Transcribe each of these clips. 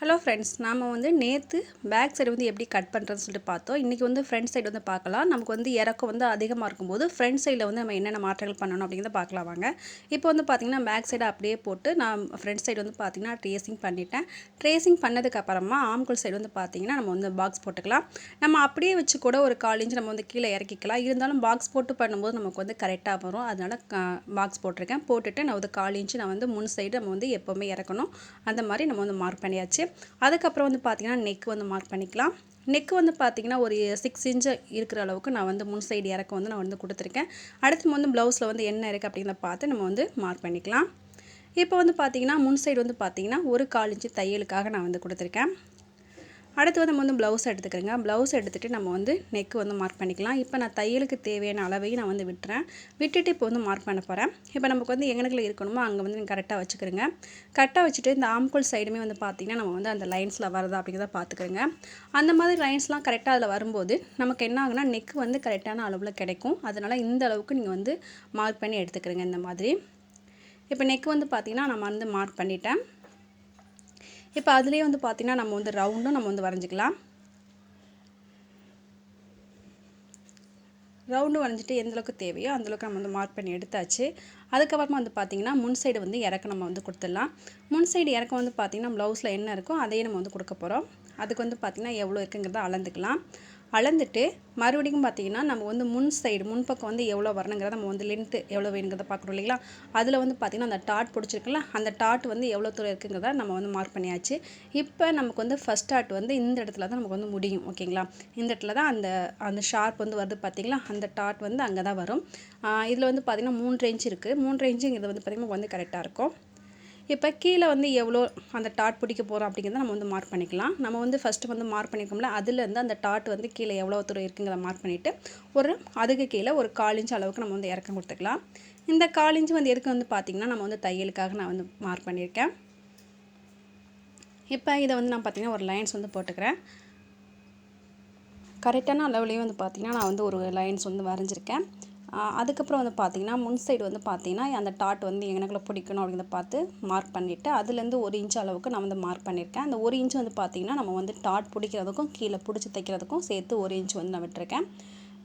Hello friends நாம் வந்து நேற்று பேக் சைடு வந்து எப்படி கட் பண்ணுறதுன்னு சொல்லிட்டு பார்த்தோம். இன்றைக்கி வந்து ஃப்ரண்ட் சைடு வந்து பார்க்கலாம். நமக்கு வந்து இறக்கம் வந்து அதிகமாக இருக்கும்போது ஃப்ரண்ட் சைடில் வந்து நம்ம என்னென்ன மாற்றங்கள் பண்ணணும் அப்படிங்கிறத பார்க்கலாம் வாங்க. இப்போ வந்து பார்த்திங்கன்னா பேக் சைடு அப்படியே போட்டு நான் ஃப்ரண்ட் சைடு வந்து பார்த்திங்கன்னா ட்ரேசிங் பண்ணிட்டேன். ட்ரேசிங் பண்ணதுக்கப்புறமா ஆம்குள் சைடு வந்து பார்த்திங்கன்னா நம்ம வந்து பாக்ஸ் போட்டுக்கலாம். நம்ம அப்படியே வச்சு கூட ஒரு கால் இன்ச் நம்ம வந்து கீழே இறக்கிக்கலாம். இருந்தாலும் பாக்ஸ் போட்டு பண்ணும்போது நமக்கு வந்து கரெக்டாக வரும். அதனால் பாக்ஸ் போட்டிருக்கேன். போட்டுட்டு நான் வந்து கால் இன்ச்சு நான் வந்து முன் சைடு நம்ம வந்து எப்போவுமே இறக்கணும். அந்த மாதிரி நம்ம வந்து மார்க் பண்ணியாச்சு. அதுக்கப்புறம் வந்து பார்த்திங்கன்னா நெக் வந்து மார்க் பண்ணிக்கலாம். நெக் வந்து பார்த்திங்கன்னா ஒரு சிக்ஸ் இன்ச்சு இருக்கிற அளவுக்கு நான் வந்து முன் சைடு இறக்க வந்து நான் வந்து கொடுத்துருக்கேன். அடுத்து வந்து ப்ளவுஸில் வந்து என்ன இருக்குது அப்படிங்கிறத பார்த்து நம்ம வந்து மார்க் பண்ணிக்கலாம். இப்போ வந்து பார்த்திங்கன்னா முன் சைடு வந்து பார்த்திங்கன்னா ஒரு கால் இன்ச்சு தையலுக்காக நான் வந்து கொடுத்துருக்கேன். அடுத்து வந்து நம்ம வந்து ப்ளவுஸ் எடுத்துக்கிறேங்க. ப்ளவுஸ் எடுத்துகிட்டு நம்ம வந்து நெக்கு வந்து மார்க் பண்ணிக்கலாம். இப்போ நான் தையலுக்கு தேவையான அளவையும் நான் வந்து விட்டுறேன். விட்டுட்டு இப்போ வந்து மார்க் பண்ண போகிறேன் இப்போ நமக்கு வந்து எங்கனக்கில் இருக்கணுமோ அங்கே வந்து நீங்கள் கரெக்டாக வச்சுக்கிறேங்க. கரெக்டாக வச்சுட்டு இந்த ஆம்குள் சைடுமே வந்து பார்த்திங்கன்னா நம்ம வந்து அந்த லைன்ஸில் வருதா அப்படிங்கிறத பார்த்துக்கிறேங்க அந்த மாதிரி லைன்ஸ்லாம் கரெக்டாக அதில் வரும்போது நமக்கு என்ன ஆகுனா நெக்கு வந்து கரெக்டான அளவில் கிடைக்கும். அதனால் இந்த அளவுக்கு நீங்கள் வந்து மார்க் பண்ணி எடுத்துக்கிறேங்க இந்த மாதிரி. இப்போ நெக் வந்து பார்த்திங்கன்னா நம்ம வந்து மார்க் பண்ணிட்டேன். இப்போ அதுலேயே வந்து பார்த்திங்கன்னா நம்ம வந்து ரவுண்டும் நம்ம வந்து வரைஞ்சிக்கலாம். ரவுண்டு வரைஞ்சிட்டு எந்தளவுக்கு தேவையோ அந்தளவுக்கு நம்ம வந்து மார்க் பண்ணி எடுத்தாச்சு. அதுக்கப்புறமா வந்து பார்த்திங்கன்னா முன் சைடு வந்து இறக்க நம்ம வந்து கொடுத்துடலாம். முன் சைடு இறக்க வந்து பார்த்திங்கன்னா ப்ளவுஸில் என்ன இருக்கோ அதையே நம்ம வந்து கொடுக்க போகிறோம் அதுக்கு வந்து பார்த்திங்கன்னா எவ்வளோ இருக்குங்கிறத அளந்துக்கலாம். அளந்துட்டு மறுபடியும் பார்த்திங்கன்னா நம்ம வந்து முன் சைடு முன்பக்கம் வந்து எவ்வளோ வரணுங்கிறத நம்ம வந்து லென்த்து எவ்வளோ வேணுங்கிறத பார்க்குறோம் இல்லைங்களா? அதில் வந்து பார்த்திங்கன்னா அந்த டாட் பிடிச்சிருக்குல்ல அந்த டாட் வந்து எவ்வளோ தூரம் இருக்குங்கிறத நம்ம வந்து மார்க் பண்ணியாச்சு. இப்போ நமக்கு வந்து ஃபஸ்ட் டாட் வந்து இந்த இடத்துல தான் நமக்கு வந்து முடியும் ஓகேங்களா? இந்த இடத்துல தான் அந்த அந்த ஷார்ப் வந்து வருது பார்த்திங்களா? அந்த டாட் வந்து அங்கே தான் வரும் இதில் வந்து பார்த்திங்கன்னா மூன்று இன்ச் இருக்குது மூன்று இன்ச்சுங்கிறது வந்து பார்த்திங்கன்னா வந்து கரெக்டாக இருக்கும். இப்போ கீழே வந்து எவ்வளோ அந்த டாட் பிடிக்க போகிறோம் அப்படிங்கிறத நம்ம வந்து மார்க் பண்ணிக்கலாம். நம்ம வந்து ஃபஸ்ட்டு வந்து மார்க் பண்ணிக்கோம்ல அதுலேருந்து அந்த டாட் வந்து கீழே எவ்வளோ தூரம் இருக்குங்கிறத மார்க் பண்ணிவிட்டு ஒரு அதுக்கு கீழே ஒரு கால் இன்ச் அளவுக்கு நம்ம வந்து இறக்கம் கொடுத்துக்கலாம். இந்த கால் இன்ச் வந்து எதுக்கு வந்து பார்த்திங்கன்னா நம்ம வந்து தையலுக்காக நான் வந்து மார்க் பண்ணியிருக்கேன். இப்போ இதை வந்து நான் பார்த்திங்கன்னா ஒரு லைன்ஸ் வந்து போட்டுக்கிறேன். கரெக்டான அளவுலேயும் வந்து பார்த்திங்கன்னா நான் வந்து ஒரு லைன்ஸ் வந்து வரைஞ்சிருக்கேன். அதுக்கப்புறம் வந்து பார்த்திங்கன்னா முன் சைடு வந்து பார்த்திங்கன்னா அந்த டாட் வந்து எனக்குள்ளே பிடிக்கணும் அப்படிங்கிறத பார்த்து மார்க் பண்ணிவிட்டு அதுலேருந்து ஒரு இன்ச் அளவுக்கு நான் வந்து மார்க் பண்ணியிருக்கேன். அந்த ஒரு இன்ச் வந்து பார்த்திங்கன்னா நம்ம வந்து டாட் பிடிக்கிறதுக்கும் கீழே பிடிச்சி தைக்கிறதுக்கும் சேர்த்து ஒரு இன்ச் வந்து நான் விட்டுருக்கேன்.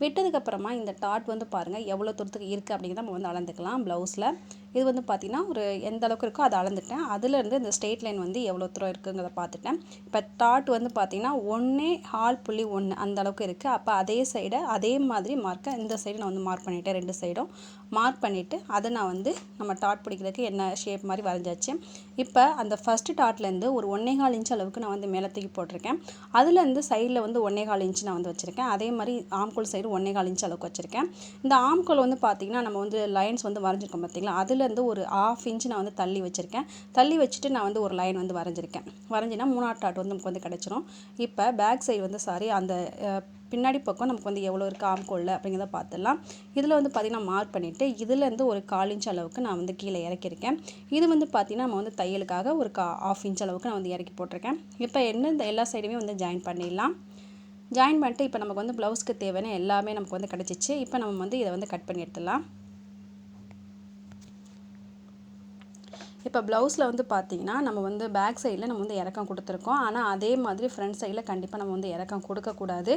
விட்டதுக்கப்புறமா இந்த டாட் வந்து பாருங்கள் எவ்வளோ தூரத்துக்கு இருக்குது அப்படிங்கிறத நம்ம வந்து அளந்துக்கலாம் ப்ளவுஸில் இது வந்து பார்த்திங்கன்னா ஒரு எந்த அளவுக்கு இருக்கோ அதை அளந்துட்டேன். அதுலேருந்து இந்த ஸ்ட்ரெயிட் லைன் வந்து எவ்வளோ தூரம் இருக்குங்கிறத பார்த்துட்டேன். இப்போ டாட் வந்து பார்த்திங்கன்னா ஒன்றே ஹால் புள்ளி ஒன்று அந்த அளவுக்கு இருக்குது அப்போ அதே சைடை அதே மாதிரி மார்க்கை இந்த சைடு நான் வந்து மார்க் பண்ணிவிட்டேன் ரெண்டு சைடும் மார்க் பண்ணிவிட்டு அதை நான் வந்து நம்ம டாட் பிடிக்கிறதுக்கு என்ன ஷேப் மாதிரி வரைஞ்சாச்சு. இப்போ அந்த ஃபஸ்ட்டு டாட்லேருந்து ஒரு ஒன்றே கால் இன்ச் அளவுக்கு நான் வந்து மேலே தூக்கி போட்டிருக்கேன். அதுலேருந்து சைடில் வந்து ஒன்றே கால் இன்ச் நான் வந்து வச்சுருக்கேன். அதே மாதிரி ஆம்கோல் சைடு ஒன்றே கால் இன்ச் அளவுக்கு வச்சுருக்கேன். இந்த ஆம்கோல் வந்து பார்த்திங்கன்னா நம்ம வந்து லைன்ஸ் வந்து வரைஞ்சிருக்கோம் பார்த்திங்களா அதுலேருந்து ஒரு ஆஃப் இன்ச் நான் வந்து தள்ளி வச்சுருக்கேன். தள்ளி வச்சுட்டு நான் வந்து ஒரு லைன் வந்து வரைஞ்சிருக்கேன். வரைஞ்சினா மூணாவது டாட் வந்து நமக்கு வந்து கிடச்சிரும். இப்போ பேக் சைடு வந்து சாரி அந்த பின்னாடி பக்கம் நமக்கு வந்து எவ்வளோ இருக்குது ஆம்கோலில் அப்படிங்கிறத பார்த்துடலாம். இதில் வந்து பார்த்திங்கன்னா மார்க் பண்ணிவிட்டு இதுலேருந்து ஒரு கால் இன்ச் அளவுக்கு நான் வந்து கீழே இறக்கியிருக்கேன். இது வந்து பார்த்திங்கன்னா நம்ம வந்து தையலுக்காக ஒரு கா ஆஃப் இன்ச் அளவுக்கு நான் வந்து இறக்கி போட்டிருக்கேன். இப்போ என்ன இந்த எல்லா சைடுமே வந்து ஜாயின் பண்ணிடலாம். ஜாயின் பண்ணிட்டு இப்போ நமக்கு வந்து ப்ளவுஸ்க்கு தேவையான எல்லாமே நமக்கு வந்து கிடச்சிச்சு. இப்போ நம்ம வந்து இதை வந்து கட் பண்ணி எடுத்துடலாம். இப்போ ப்ளவுஸில் வந்து பார்த்திங்கன்னா நம்ம வந்து பேக் சைடில் நம்ம வந்து இறக்கம் கொடுத்துருக்கோம். ஆனால் அதே மாதிரி ஃப்ரண்ட் சைடில் கண்டிப்பாக நம்ம வந்து இறக்கம் கொடுக்கக்கூடாது.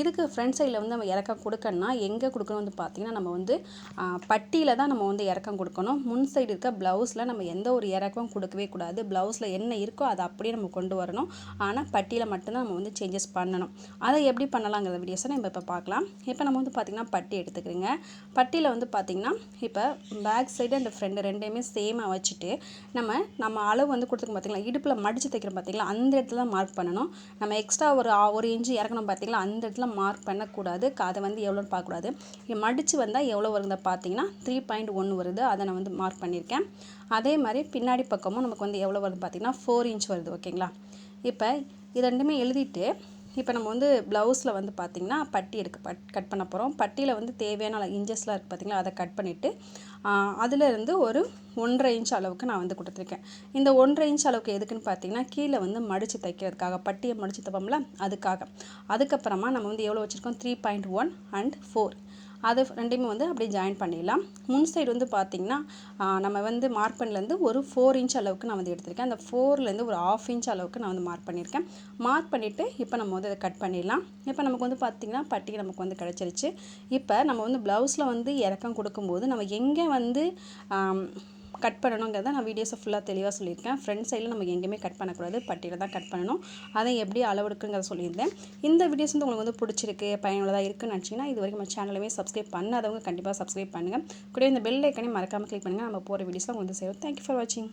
இதுக்கு ஃப்ரண்ட் சைடில் வந்து நம்ம இறக்கம் கொடுக்கணும்னா எங்கே கொடுக்கணும் வந்து பார்த்திங்கன்னா நம்ம வந்து பட்டியில் தான் நம்ம வந்து இறக்கம் கொடுக்கணும். முன் சைடு இருக்க ப்ளவுஸில் நம்ம எந்த ஒரு இறக்கமும் கொடுக்கவே கூடாது. ப்ளவுஸில் என்ன இருக்கோ அதை அப்படியே நம்ம கொண்டு வரணும். ஆனால் பட்டியில் மட்டும்தான் நம்ம வந்து சேஞ்சஸ் பண்ணணும். அதை எப்படி பண்ணலாங்கிற வீடியோஸை நம்ம இப்போ பார்க்கலாம். இப்போ நம்ம வந்து பார்த்திங்கன்னா பட்டி எடுத்துக்கிறோங்க. பட்டியில் வந்து பார்த்திங்கன்னா இப்போ பேக் சைடு அந்த ஃப்ரெண்டு ரெண்டையுமே சேமாக வச்சுட்டு நம்ம நம்ம அளவு வந்து கொடுத்துருக்கோம் பார்த்தீங்களா இடுப்பில் மடித்து தைக்கிறோம் பார்த்தீங்களா அந்த இடத்துல தான் மார்க் பண்ணணும். நம்ம எக்ஸ்ட்ரா ஒரு ஒரு இன்ச்சு இறக்கணும் பார்த்தீங்களா அந்த இடத்துல மார்க் பண்ணக்கூடாது. அதை வந்து எவ்வளோன்னு பார்க்கக்கூடாது. மடித்து வந்தால் எவ்வளோ வருது பார்த்தீங்கன்னா த்ரீ பாயிண்ட் ஒன்று வருது. அதை நான் வந்து மார்க் பண்ணியிருக்கேன். அதே மாதிரி பின்னாடி பக்கமும் நமக்கு வந்து எவ்வளோ வருது பார்த்தீங்கன்னா ஃபோர் இன்ச் வருது ஓகேங்களா இப்போ இது ரெண்டுமே எழுதிட்டு இப்போ நம்ம வந்து ப்ளவுஸில் வந்து பார்த்திங்கன்னா பட்டி எடுக்க பட் கட் பண்ண போகிறோம் பட்டியில் வந்து தேவையான இன்ச்சஸ்லாம் இருக்குது பார்த்திங்களா? அதை கட் பண்ணிவிட்டு அதிலேருந்து ஒரு ஒன்றரை இன்ச் அளவுக்கு நான் வந்து கொடுத்துருக்கேன். இந்த ஒன்றரை இன்ச் அளவுக்கு எதுக்குன்னு பார்த்தீங்கன்னா கீழே வந்து மடித்து தைக்கிறதுக்காக பட்டியை மடித்து தைப்போம்ல அதுக்காக. அதுக்கப்புறமா நம்ம வந்து எவ்வளோ வச்சுருக்கோம்? Three point one and four அது ரெண்டையுமே வந்து அப்படியே ஜாயின் பண்ணிடலாம். முன் சைடு வந்து பார்த்திங்கன்னா நம்ம வந்து மார்க் பண்ணலேருந்து ஒரு ஃபோர் இன்ச் அளவுக்கு நான் வந்து எடுத்திருக்கேன். அந்த ஃபோர்லேருந்து ஒரு ஆஃப் இன்ச் அளவுக்கு நான் வந்து மார்க் பண்ணியிருக்கேன். மார்க் பண்ணிவிட்டு இப்போ நம்ம வந்து அதை கட் பண்ணிடலாம். இப்போ நமக்கு வந்து பார்த்திங்கன்னா பட்டி நமக்கு வந்து கிடச்சிருச்சு. இப்போ நம்ம வந்து ப்ளவுஸில் வந்து இறக்கம் கொடுக்கும்போது நம்ம எங்கே வந்து கட் பண்ணணுங்கிறத நான் வீடியோஸை ஃபுல்லாக தெளிவாக சொல்லியிருக்கேன். ஃப்ரண்ட் சைடில் நம்ம எங்கேயுமே கட் பண்ணக்கூடாது. பட்டியில் தான் கட் பண்ணணும். அதை எப்படி அளவெடுக்குங்கிறத சொல்லியிருந்தேன். இந்த வீடியோஸ் வந்து உங்களுக்கு வந்து பிடிச்சிருக்கு பயனுள்ளதாக இருக்குன்னு நினச்சிங்கன்னா இது வரைக்கும் நம்ம சேனலுமே சப்ஸ்கிரைப் பண்ணாதவங்க கண்டிப்பாக சப்ஸ்கிரைப் பண்ணுங்கள் கூட இந்த பெல் ஐக்கனே மறக்காமல் கிளிக் பண்ணுங்கள் நம்ம போகிற வீடியோஸ்லாம் உங்களுக்கு சேரும். தேங்க்யூ ஃபார் வாட்சிங்